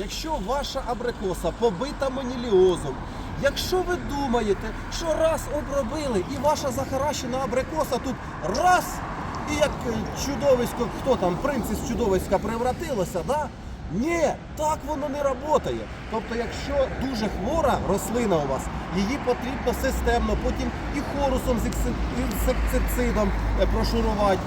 якщо ваша абрикоса побита маніліозом, якщо ви думаєте, що раз обробили і ваша захаращена абрикоса тут раз і як чудовисько, хто там, принц із чудовиська превратилося, да? Ні, так воно не працює. Тобто, якщо дуже хвора рослина у вас, її потрібно системно, потім і хорусом з інсектицидом е, прошурувати,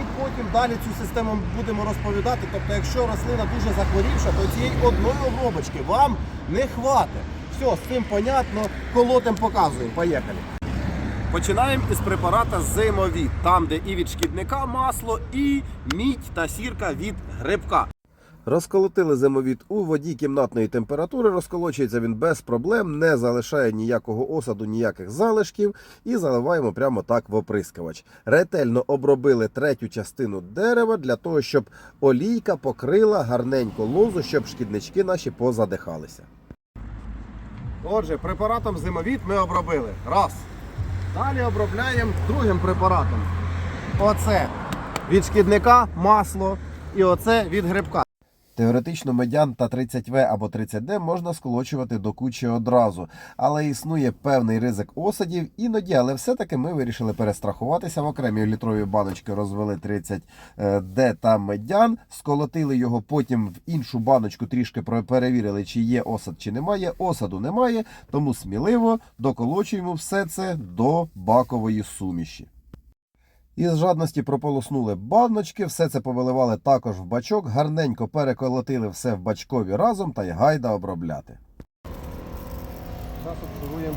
і потім далі цю систему будемо розповідати. Тобто, якщо рослина дуже захворівша, то цієї одної обробочки вам не хватить. Все, з цим понятно, колотим показуємо. Поїхали. Починаємо із препарата зимові, там, де і від шкідника масло, і мідь та сірка від грибка. Розколотили зимовід у воді кімнатної температури, розколочується він без проблем, не залишає ніякого осаду, ніяких залишків і заливаємо прямо так в оприскувач. Ретельно обробили третю частину дерева для того, щоб олійка покрила гарненько лозу, щоб шкіднички наші позадихалися. Отже, препаратом зимовід ми обробили. Раз. Далі обробляємо другим препаратом. Оце від шкідника масло і оце від грибка. Теоретично медян та 30В або 30Д можна сколочувати до кучі одразу, але існує певний ризик осадів іноді, але все-таки ми вирішили перестрахуватися в окремі літрові баночки, розвели 30Д та медян, сколотили його потім в іншу баночку, трішки перевірили, чи є осад, чи немає. Осаду немає, тому сміливо доколочуємо все це до бакової суміші. Із жадності прополоснули баночки, все це повиливали також в бачок, гарненько переколотили все в бачкові разом та й гайда обробляти. Зараз обсугуємо.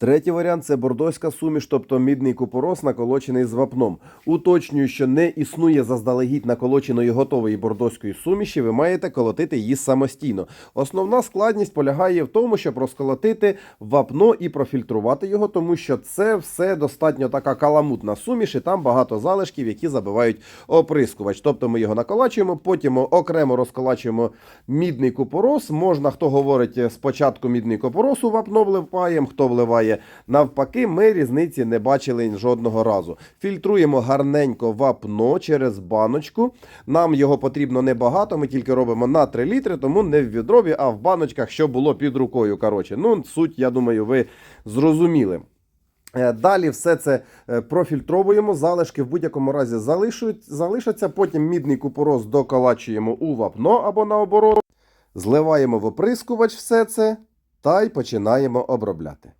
Третій варіант це бордоська суміш, тобто мідний купорос, наколочений з вапном. Уточнюю, що не існує заздалегідь наколоченої готової бордоської суміші, ви маєте колотити її самостійно. Основна складність полягає в тому, щоб розколотити вапно і профільтрувати його, тому що це все достатньо така каламутна суміш, і там багато залишків, які забивають оприскувач. Тобто ми його наколачуємо, потім окремо розколачуємо мідний купорос. Можна, хто говорить спочатку мідний купорос у вапно вливаємо, хто вливає навпаки, ми різниці не бачили жодного разу. Фільтруємо гарненько вапно через баночку. Нам його потрібно небагато, ми тільки робимо на 3 літри, тому не в відрові, а в баночках, що було під рукою. Коротше, ну суть, я думаю, ви зрозуміли. Е, Далі все це е, профільтровуємо, залишки в будь-якому разі залишаться. Потім мідний купорос доколачуємо у вапно або наоборот. Зливаємо в оприскувач все це та й починаємо обробляти.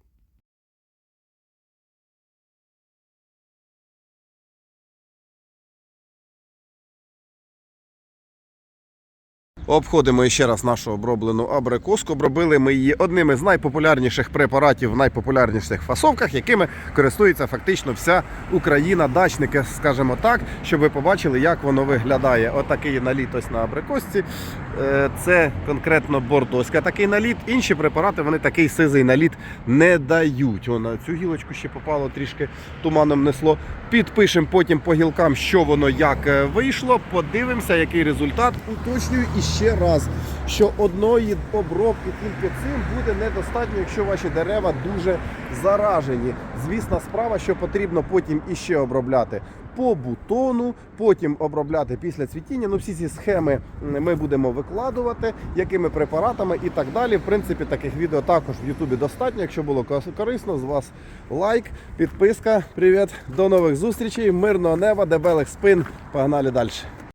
Обходимо ще раз нашу оброблену абрикоску. Обробили ми її одним із найпопулярніших препаратів в найпопулярніших фасовках, якими користується фактично вся Україна, дачники, скажімо так, щоб ви побачили, як воно виглядає. Отакий наліт ось на абрикосці. Е, Це конкретно бордоська такий наліт. Інші препарати вони такий сизий наліт не дають. О, на цю гілочку ще попало трішки туманом несло. Підпишемо потім по гілкам, що воно як е, вийшло. Подивимося, який результат. Уточнюю і ще раз, що одної обробки тільки цим буде недостатньо, якщо ваші дерева дуже заражені. Звісна справа, що потрібно потім іще обробляти по бутону, потім обробляти після цвітіння. Ну, всі ці схеми ми будемо викладувати, якими препаратами і так далі. В принципі, таких відео також в Ютубі достатньо. Якщо було корисно, з вас лайк, підписка. Привіт, до нових зустрічей, мирного неба, дебелих спин. Погнали далі.